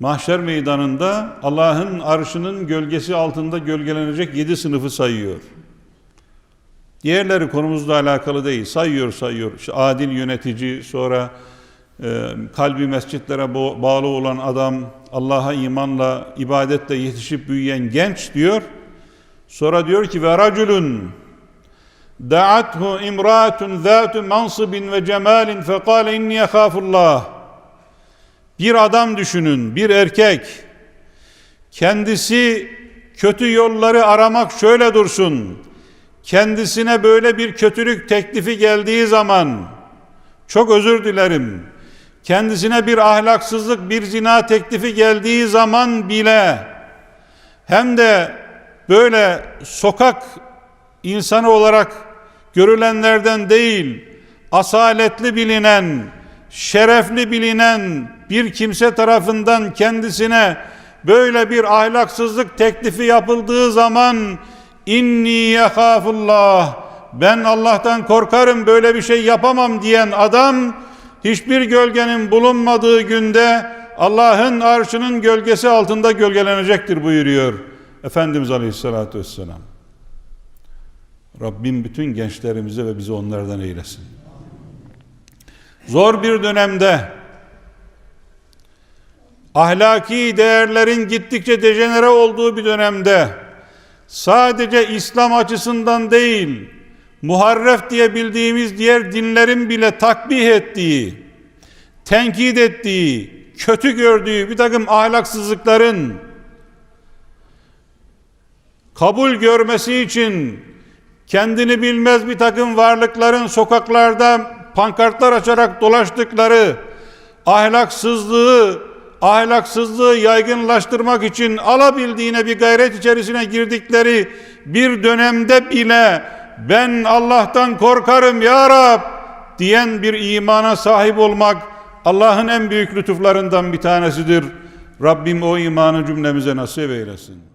mahşer meydanında Allah'ın arşının gölgesi altında gölgelenecek yedi sınıfı sayıyor. Diğerleri konumuzla alakalı değil. Sayıyor sayıyor. İşte adil yönetici, sonra e, kalbi mescitlere bağlı olan adam, Allah'a imanla, ibadetle yetişip büyüyen genç diyor. Sonra diyor ki ve raculun da'athu imra'atun zatu mansibin ve cemalin fekale inni yahafullah. Bir adam düşünün, bir erkek kendisi kötü yolları aramak şöyle dursun. Kendisine böyle bir kötülük teklifi geldiği zaman çok özür dilerim. Kendisine bir ahlaksızlık, bir zina teklifi geldiği zaman bile hem de böyle sokak insanı olarak görülenlerden değil, asaletli bilinen, şerefli bilinen bir kimse tarafından kendisine böyle bir ahlaksızlık teklifi yapıldığı zaman inni yehafullah ben Allah'tan korkarım böyle bir şey yapamam diyen adam hiçbir gölgenin bulunmadığı günde Allah'ın arşının gölgesi altında gölgelenecektir buyuruyor Efendimiz Aleyhisselatü Vesselam. Rabbim bütün gençlerimize ve bizi onlardan eylesin. Zor bir dönemde ahlaki değerlerin gittikçe dejenere olduğu bir dönemde sadece İslam açısından değil muharref diye bildiğimiz diğer dinlerin bile takbih ettiği, tenkit ettiği, kötü gördüğü bir takım ahlaksızlıkların kabul görmesi için kendini bilmez bir takım varlıkların sokaklarda pankartlar açarak dolaştıkları ahlaksızlığı ahlaksızlığı yaygınlaştırmak için alabildiğine bir gayret içerisine girdikleri bir dönemde bile ben Allah'tan korkarım ya Rab diyen bir imana sahip olmak Allah'ın en büyük lütuflarından bir tanesidir. Rabbim o imanı cümlemize nasip eylesin.